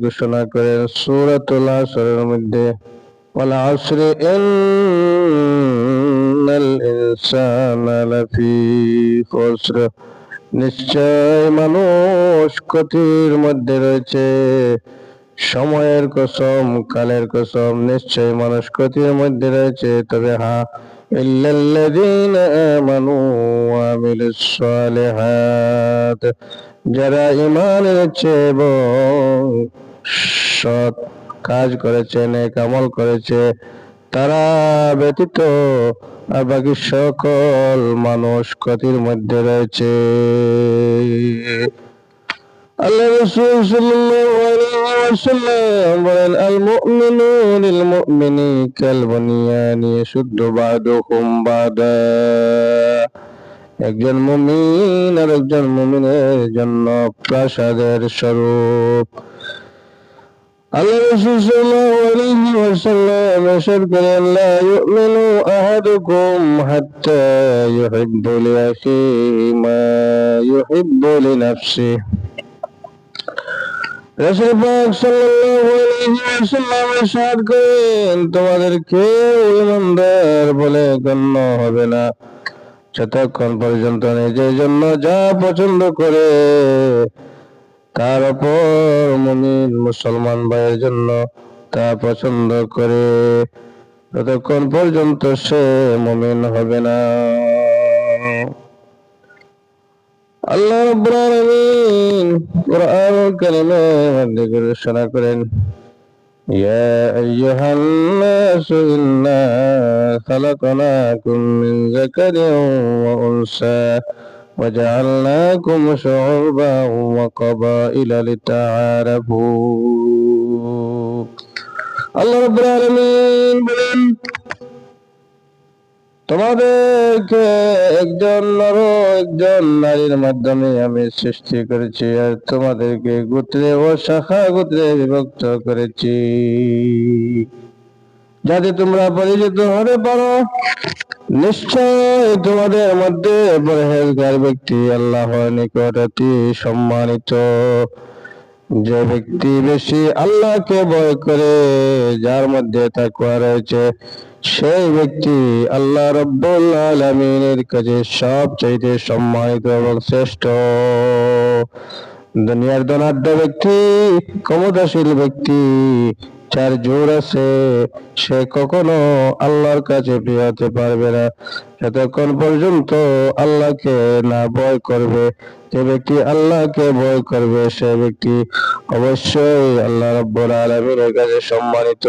ঘোষণা মধ্যে নিশ্চয় মানুষ ক্ষতির মধ্যে রয়েছে, সময়ের কসম, কালের কসম, নিশ্চয় মানুষ ক্ষতির মধ্যে রয়েছে। তবে হ্যাঁ ইল্লাল্লাযীনা আমানু ওয়া আমিলুস সালিহাত যারা ঈমান এনেছে এবং সৎ কাজ করেছে, নেক আমল করেছে, তারা ব্যতীত আর বাকি সকল মানুষ ক্ষতির মধ্যে রয়েছে। আল্লাহ রাসূল সাল্লাল্লাহু আলাইহি ওয়াসাল্লাম বলেন আল মুমিনু লিল মুমিনি কাল বুনিয়ানি ইয়াশুদ্দু বা'দুহুম বা'দা একজন মুমিন আর একজন মুমিনের জন্য প্রাসাদের স্বরূপ আল্লাহ রাসূল সাল্লাল্লাহু আলাইহি ওয়াসাল্লাম ইরশাদ করেন লা ইউমিনু আহাদুকুম হাত্তা ইউহিব্বু লিআখিহি মা ইউহিব্বু লিনাফসিহি রাসূল পাক করেন ইমানদার বলে গণ্য হবে না। যতক্ষণ পর্যন্ত নিজের জন্য যা পছন্দ করে, তার উপর মুমিন মুসলমান ভাইয়ের জন্য তা পছন্দ করে, ততক্ষণ পর্যন্ত সে মুমিন হবে না। আল্লাহ রাব্বুল আলামিন কোরআনুল কারীমে মধ্যে ঘোষণা করেন يا أيها الناس إنا خلقناكم من ذكر وأنثى وجعلناكم شعوبا وقبائل لتعارفوا আল্লাহ রাব্বুল আলামিন বলেন তোমাদেরকে একজন নর একজন নারীর মাধ্যমে আমি সৃষ্টি করেছি আর তোমাদেরকে গোত্রে ও শাখা গোত্রে বিভক্ত করেছি। যাতে তোমরা পরিচিত হতে পারো নিশ্চয় তোমাদের মধ্যে পরহেজগার ব্যক্তি আল্লাহর নিকট অতি সম্মানিত। যে ব্যক্তি বেশি আল্লাহকে ভয় করে, যার মধ্যে তাকুয়া রয়েছে, সেই ব্যক্তি আল্লাহ রব্বুল আলামিনের কাছে সবচাইতে সম্মানিত এবং শ্রেষ্ঠ। দুনিয়ার ধনাঢ্য ব্যক্তি, ক্ষমতাশীল ব্যক্তি, যার জোর আছে, সে কখনো আল্লাহর কাছে হতে পারবে না। যতক্ষণ পর্যন্ত আল্লাহকে না ভয় করবে, যে ব্যক্তি আল্লাহকে ভয় করবে, সে ব্যক্তি অবশ্যই আল্লাহ রব্বুল আলামিনের কাছে সম্মানিত।